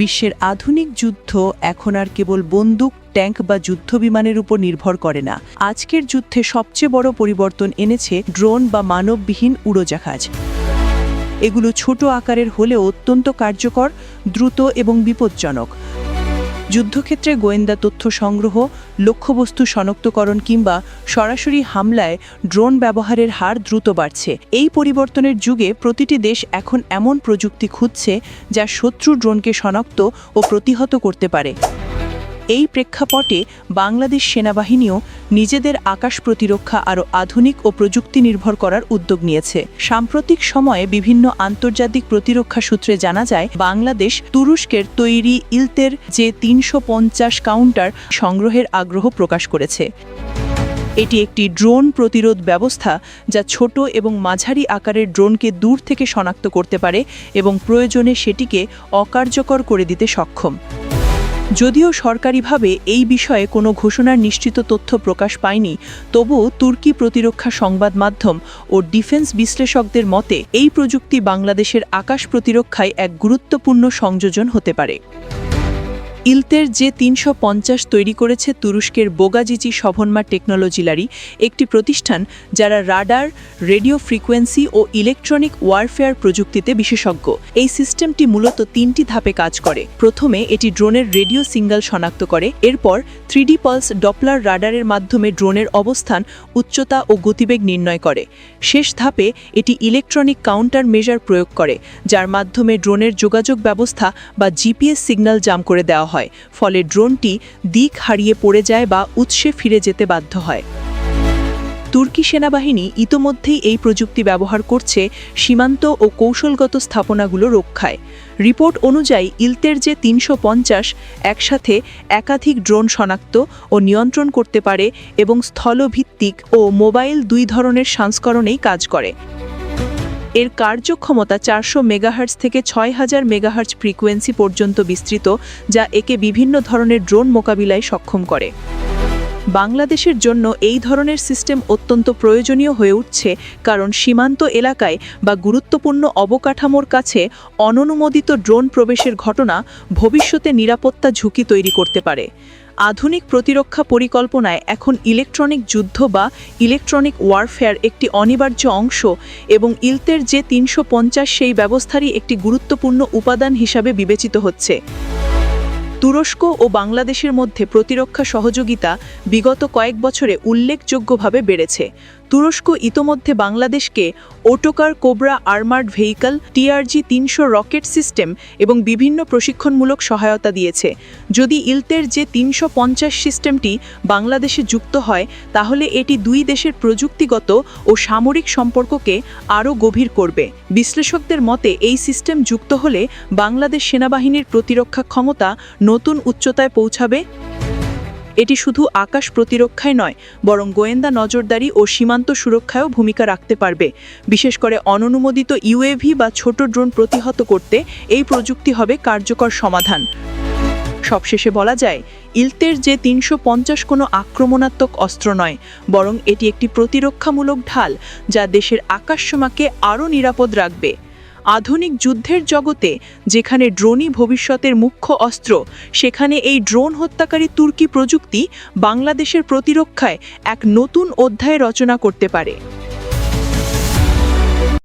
বিশ্বের আধুনিক যুদ্ধ এখন আর কেবল বন্দুক, ট্যাঙ্ক বা যুদ্ধ বিমানের উপর নির্ভর করে না। আজকের যুদ্ধে সবচেয়ে বড় পরিবর্তন এনেছে ড্রোন বা মানববিহীন উড়োজাহাজ। এগুলো ছোট আকারের হলেও অত্যন্ত কার্যকর, দ্রুত এবং বিপজ্জনক। যুদ্ধক্ষেত্রে গোয়েন্দা তথ্য সংগ্রহ, লক্ষ্যবস্তু শনাক্তকরণ কিংবা সরাসরি হামলায় ড্রোন ব্যবহারের হার দ্রুত বাড়ছে। এই পরিবর্তনের যুগে প্রতিটি দেশ এখন এমন প্রযুক্তি খুঁজছে যা শত্রু ড্রোনকে শনাক্ত ও প্রতিহত করতে পারে। এই প্রেক্ষাপটে বাংলাদেশ সেনাবাহিনীও নিজেদের আকাশ প্রতিরক্ষা আরও আধুনিক ও প্রযুক্তি নির্ভর করার উদ্যোগ নিয়েছে। সাম্প্রতিক সময়ে বিভিন্ন আন্তর্জাতিক প্রতিরক্ষা সূত্রে জানা যায়, বাংলাদেশ তুরস্কের তৈরি ইলতের যে তিনশো পঞ্চাশ কাউন্টার সংগ্রহের আগ্রহ প্রকাশ করেছে। এটি একটি ড্রোন প্রতিরোধ ব্যবস্থা যা ছোট এবং মাঝারি আকারের ড্রোনকে দূর থেকে শনাক্ত করতে পারে এবং প্রয়োজনে সেটিকে অকার্যকর করে দিতে সক্ষম। যদিও সরকারিভাবে এই বিষয়ে কোনো ঘোষণার নিশ্চিত তথ্য প্রকাশ পায়নি, তবুও তুর্কি প্রতিরক্ষা সংবাদ মাধ্যম ও ডিফেন্স বিশ্লেষকদের মতে, এই প্রযুক্তি বাংলাদেশের আকাশ প্রতিরক্ষায় এক গুরুত্বপূর্ণ সংযোজন হতে পারে। ইলতের যে তিনশো পঞ্চাশ তৈরি করেছে তুরস্কের বোগাজিচি শভনমা টেকনোলজিলারি, একটি প্রতিষ্ঠান যারা রাডার, রেডিও ফ্রিকোয়েন্সি ও ইলেকট্রনিক ওয়ারফেয়ার প্রযুক্তিতে বিশেষজ্ঞ। এই সিস্টেমটি মূলত তিনটি ধাপে কাজ করে। প্রথমে এটি ড্রোনের রেডিও সিঙ্গাল শনাক্ত করে। এরপর থ্রিডি পালস ডপলার রাডারের মাধ্যমে ড্রোনের অবস্থান, উচ্চতা ও গতিবেগ নির্ণয় করে। শেষ ধাপে এটি ইলেকট্রনিক কাউন্টার মেজার প্রয়োগ করে, যার মাধ্যমে ড্রোনের যোগাযোগ ব্যবস্থা বা জিপিএস সিগন্যাল জাম করে দেওয়া হয়। ফলে ড্রোনটি দিক হারিয়ে পড়ে যায় বা উৎসে ফিরে যেতে বাধ্য হয়। তুর্কি সেনাবাহিনী ইতোমধ্যেই এই প্রযুক্তি ব্যবহার করছে সীমান্ত ও কৌশলগত স্থাপনাগুলো রক্ষায়। রিপোর্ট অনুযায়ী ইলতের যে তিনশো পঞ্চাশ একসাথে একাধিক ড্রোন শনাক্ত ও নিয়ন্ত্রণ করতে পারে এবং স্থলভিত্তিক ও মোবাইল দুই ধরনের সংস্করণেই কাজ করে। এর কার্যক্ষমতা চারশো মেগাহার্টজ থেকে ছয় হাজার মেগাহার্জ ফ্রিকোয়েন্সি পর্যন্ত বিস্তৃত, যা একে বিভিন্ন ধরনের ড্রোন মোকাবিলায় সক্ষম করে। বাংলাদেশের জন্য এই ধরনের সিস্টেম অত্যন্ত প্রয়োজনীয় হয়ে উঠছে কারণ সীমান্ত এলাকায় বা গুরুত্বপূর্ণ অবকাঠামোর কাছে অননুমোদিত ড্রোন প্রবেশের ঘটনা ভবিষ্যতে নিরাপত্তা ঝুঁকি তৈরি করতে পারে। আধুনিক প্রতিরক্ষা পরিকল্পনায় এখন ইলেকট্রনিক যুদ্ধ বা ইলেকট্রনিক ওয়ারফেয়ার একটি অনিবার্য অংশ এবং ইলতের যে তিনশো পঞ্চাশ সেই ব্যবস্থারই একটি গুরুত্বপূর্ণ উপাদান হিসাবে বিবেচিত হচ্ছে। তুরস্ক ও বাংলাদেশের মধ্যে প্রতিরক্ষা সহযোগিতা বিগত কয়েক বছরে উল্লেখযোগ্যভাবে বেড়েছে। তুরস্ক ইতোমধ্যে বাংলাদেশকে Otokar Cobra armoured vehicle, T R G তিনশো রকেট সিস্টেম এবং বিভিন্ন প্রশিক্ষণমূলক সহায়তা দিয়েছে। যদি ইলতের যে তিনশো পঞ্চাশ সিস্টেমটি বাংলাদেশে যুক্ত হয়, তাহলে এটি দুই দেশের প্রযুক্তিগত ও সামরিক সম্পর্ককে আরও গভীর করবে। বিশ্লেষকদের মতে, এই সিস্টেম যুক্ত হলে বাংলাদেশ সেনাবাহিনীর প্রতিরক্ষা ক্ষমতা নতুন উচ্চতায় পৌঁছাবে। এটি শুধু আকাশ প্রতিরক্ষায় নয়, বরং গোয়েন্দা নজরদারি ও সীমান্ত সুরক্ষায়ও ভূমিকা রাখতে পারবে। বিশেষ করে অননুমোদিত ইউএভি বা ছোট ড্রোন প্রতিহত করতে এই প্রযুক্তি হবে কার্যকর সমাধান। সবশেষে বলা যায়, ইলতের যে তিনশো পঞ্চাশ কোনো আক্রমণাত্মক অস্ত্র নয়, বরং এটি একটি প্রতিরক্ষামূলক ঢাল যা দেশের আকাশসীমাকে আরও নিরাপদ রাখবে। আধুনিক যুদ্ধের জগতে, যেখানে ড্রোনই ভবিষ্যতের মুখ্য অস্ত্র, সেখানে এই ড্রোন হত্যাকারী তুর্কি প্রযুক্তি বাংলাদেশের প্রতিরক্ষায় এক নতুন অধ্যায় রচনা করতে পারে।